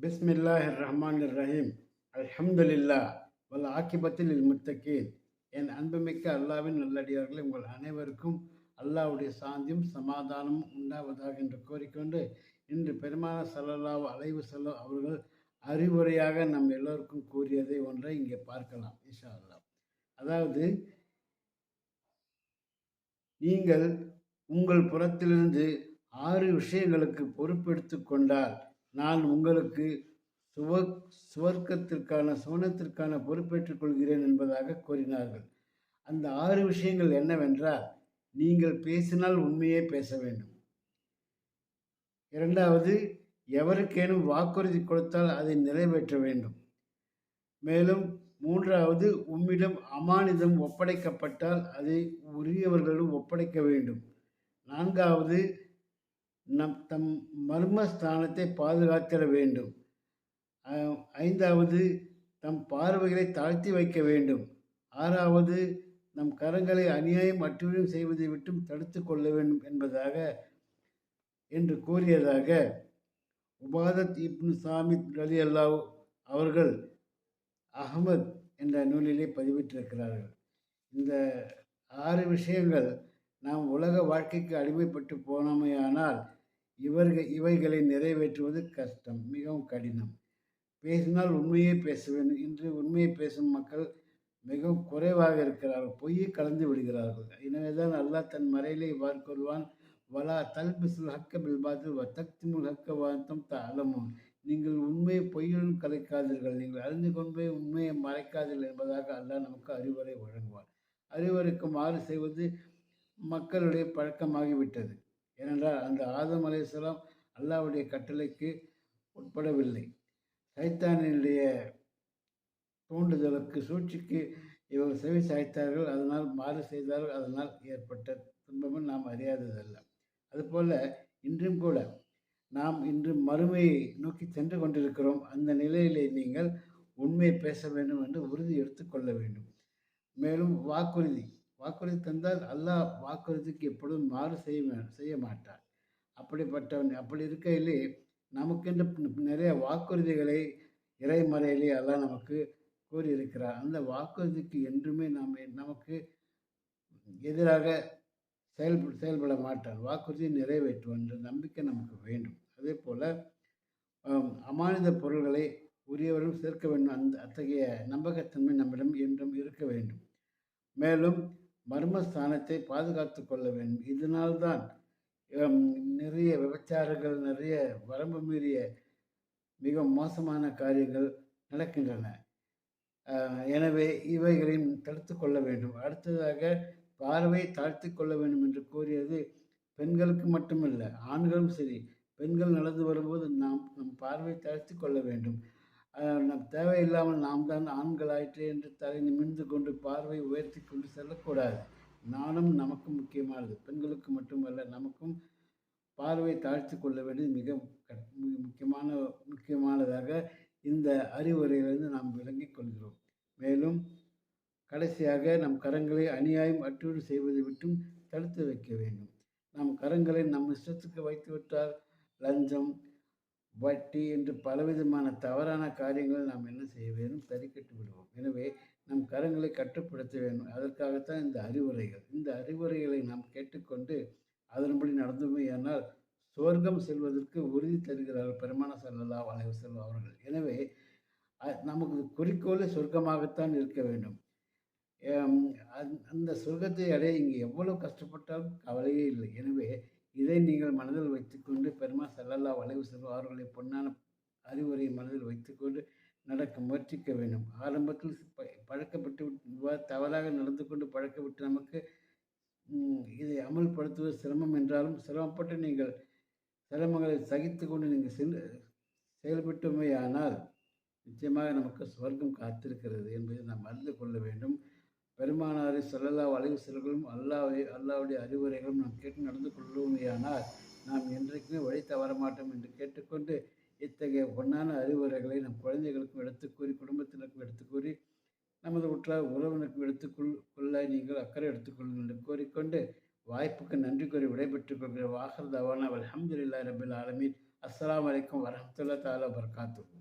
பிஸ்மில்லாஹிர் ரஹ்மான் ரஹீம் அல்ஹம்துலில்லா வல் ஆக்கிபத்தில் இல் முத்தகீன் என் அன்புமிக்க அல்லாவின் நல்லடியார்களே உங்கள் அனைவருக்கும் அல்லாவுடைய சாந்தியும் சமாதானமும் உண்டாவதாக என்று கோரிக்கொண்டு இன்று பெருமான சல்லல்லாஹு அலைவு செல்லோ அவர்கள் அறிவுரையாக நம் எல்லோருக்கும் கூறியதை ஒன்றை இங்கே பார்க்கலாம் இஷா அல்லாஹ் அதாவது நீங்கள் உங்கள் புறத்திலிருந்து ஆறு விஷயங்களுக்கு பொறுப்பெடுத்து கொண்டால் நான் உங்களுக்கு சுவ சுவர்க்கத்திற்கான சுவனத்திற்கான பொறுப்பேற்றுக் கொள்கிறேன் என்பதாக கூறினார்கள். அந்த ஆறு விஷயங்கள் என்னவென்றால் நீங்கள் பேசினால் உண்மையே பேச வேண்டும். இரண்டாவது எவருக்கேனும் வாக்குறுதி கொடுத்தால் அதை நிறைவேற்ற வேண்டும். மேலும் மூன்றாவது உம்மிடம் அமானிதம் ஒப்படைக்கப்பட்டால் அதை உரியவர்களும் ஒப்படைக்க வேண்டும். நான்காவது நம் தம் மர்மஸ்தானத்தை பாதுகாத்திட வேண்டும். ஐந்தாவது தம் பார்வைகளை தாழ்த்தி வைக்க வேண்டும். ஆறாவது நம் கரங்களை அநியாயம் அட்டுழியம் செய்வதை விட்டும் தடுத்து கொள்ள வேண்டும் என்பதாக என்று கூறியதாக உபாதத் இப்னு சாமித் அலி அல்லாஹ் அவர்கள் அகமத் என்ற நூலிலே பதிவிட்டிருக்கிறார்கள். இந்த ஆறு விஷயங்கள் நாம் உலக வாழ்க்கைக்கு அடிமைப்பட்டு போனோமையானால் இவர்கள் இவைகளை நிறைவேற்றுவது கஷ்டம் மிகவும் கடினம். பேசினால் உண்மையே பேச வேண்டும். இன்று உண்மையை பேசும் மக்கள் மிகவும் குறைவாக இருக்கிறார்கள். பொய்யை கலந்து விடுகிறார்கள். எனவே தான் அல்லாஹ் தன் மறையிலே இவ்வாறு கூறுவான் வலா தல்பிசுல் ஹக்க பில்பாத்தில் வ தக்திமுல் ஹக்க த அலமும் நீங்கள் உண்மையை பொய்யுடன் கலைக்காதீர்கள் நீங்கள் அறிந்து கொண்டே உண்மையை மறைக்காதீர்கள் என்பதாக அல்லாஹ் நமக்கு அறிவுரை வழங்குவார் அறிவுரைக்கு மாறு செய்வது மக்களுடைய பழக்கமாகிவிட்டது. ஏனென்றால் அந்த ஆதம் அலையாம் அல்லாஹ்வுடைய கட்டளைக்கு உட்படவில்லை. சைத்தானினுடைய தூண்டுதலுக்கு சூழ்ச்சிக்கு இவர்கள் செவி சாய்த்தார்கள் அதனால் மாறு செய்தார்கள் அதனால் ஏற்பட்ட துன்பமும் நாம் அறியாததல்ல. அதுபோல் இன்றும் கூட நாம் இன்று மறுமையை நோக்கி சென்று கொண்டிருக்கிறோம். அந்த நிலையிலே நீங்கள் உண்மையை பேச வேண்டும் என்று உறுதி எடுத்துக்கொள்ள வேண்டும். மேலும் வாக்குறுதி வாக்குறுதி தந்தால் அல்லாஹ் வாக்குறுதிக்கு எப்பொழுதும் மாறு செய்ய செய்ய மாட்டார். அப்படிப்பட்டவன் அப்படி இருக்கையிலே நமக்கென்று நிறைய வாக்குறுதிகளை இறைமறையிலே அல்லாஹ் நமக்கு கூறியிருக்கிறார். அந்த வாக்குறுதிக்கு என்றுமே நாம் நமக்கு எதிராக செயல் செயல்பட மாட்டான் வாக்குறுதியை நிறைவேற்றுவான் என்ற நம்பிக்கை நமக்கு வேண்டும். அதே போல் அமானித பொருள்களை உரியவரும் சேர்க்க வேண்டும். அந்த அத்தகைய நம்பகத்தன்மை நம்மிடம் என்றும் இருக்க வேண்டும். மேலும் மர்மஸ்தானத்தை பாதுகாத்து கொள்ள வேண்டும் இதனால்தான் நிறைய விபச்சாரங்கள் நிறைய வரம்பு மீறிய மிக மோசமான காரியங்கள் நடக்கின்றன. எனவே இவைகளையும் தடுத்து கொள்ள வேண்டும். அடுத்ததாக பார்வை தாழ்த்தி கொள்ள வேண்டும் என்று கூறியது பெண்களுக்கு மட்டுமல்ல ஆண்களும் சரி. பெண்கள் நடந்து வரும்போது நாம் நம் பார்வை தாழ்த்தி கொள்ள வேண்டும். நம் தேவையில்லாமல் நாம் தான் ஆண்களாயிற்று என்று தலை நிமிர்ந்து கொண்டு பார்வை உயர்த்தி கொண்டு செல்லக்கூடாது. நானும் நமக்கும் முக்கியமானது. பெண்களுக்கு மட்டுமல்ல நமக்கும் பார்வை தாழ்த்தி கொள்ள வேண்டியது மிக கட்- மிக முக்கியமான முக்கியமானதாக இந்த அறிவுரையிலிருந்து நாம் விளங்கிக் கொள்கிறோம். மேலும் கடைசியாக நம் கரங்களை அநியாயம் அற்றோடு செய்வதை விட்டும் தடுத்து வைக்க வேண்டும். நம் கரங்களை நம் இஷ்டத்துக்கு வைத்துவிட்டால் லஞ்சம் வட்டி என்று பலவிதமான தவறான காரியங்களை நாம் என்ன செய்ய வேண்டும்? சரிக்கட்டு விடுவோம். எனவே நம் கரங்களை கட்டுப்படுத்த வேண்டும். அதற்காகத்தான் இந்த அறிவுரைகள். இந்த அறிவுரைகளை நாம் கேட்டுக்கொண்டு அதன்படி நடந்துமையானால் சுவர்க்கம் செல்வதற்கு உறுதி தருகிறார்கள் பெருமான செல்லல்லா வளைவு செல்வம் அவர்கள். எனவே நமக்கு குறிக்கோளே சொர்க்கமாகத்தான் இருக்க வேண்டும். அந்த- அந்த சொர்க்கத்தை அடைய இங்கே எவ்வளவு கஷ்டப்பட்டாலும் கவலையே இல்லை. எனவே இதை நீங்கள் மனதில் வைத்துக்கொண்டு பெருமா செல்லல்லா வளைவு செல்வம் அவர்களை பொன்னான அறிவுரையை மனதில் வைத்துக்கொண்டு நடக்க முயற்சிக்க வேண்டும். ஆரம்பத்தில் ப- பழக்கப்பட்டு விட்டு- தவறாக நடந்து கொண்டு பழக்கப்பட்டு நமக்கு இதை அமல்படுத்துவது சிரமம் என்றாலும் சிரமப்பட்டு நீங்கள் சிரமங்களை சகித்து கொண்டு நீங்கள் செல் செயல்பட்டுமையானால் நிச்சயமாக நமக்கு சுவர்க்கம் காத்திருக்கிறது என்பதை நாம் அறிந்து கொள்ள வேண்டும். பெருமானாரை செல்லல்லா வளைவு செல்களும் அல்லாவை அல்லாவுடைய அறிவுரைகளும் நாம் கேட்டு நடந்து கொள்ளுமையானால் நாம் என்றைக்குமே வழி தவற மாட்டோம் என்று கேட்டுக்கொண்டு இத்தகைய பொன்னான அறிவுரைகளை நம் குழந்தைகளுக்கும் எடுத்துக்கூறி குடும்பத்தினருக்கும் எடுத்துக்கூறி நமது உற்றார் உறவினருக்கும் எடுத்துக்கொள் கொள்ள நீங்கள் அக்கறை எடுத்துக்கொள்ளுங்கள் என்று கூறிக்கொண்டு வாய்ப்புக்கு நன்றி கூறி விடைபெற்றுக் கொள்கிற வாகர் தவானா அல்ஹம்துலில்லாஹி ரபில் ஆலமீன். அஸ்லாம் வலைக்கம் வரமத்துல்லா தாலா வபரகாத்துஹு.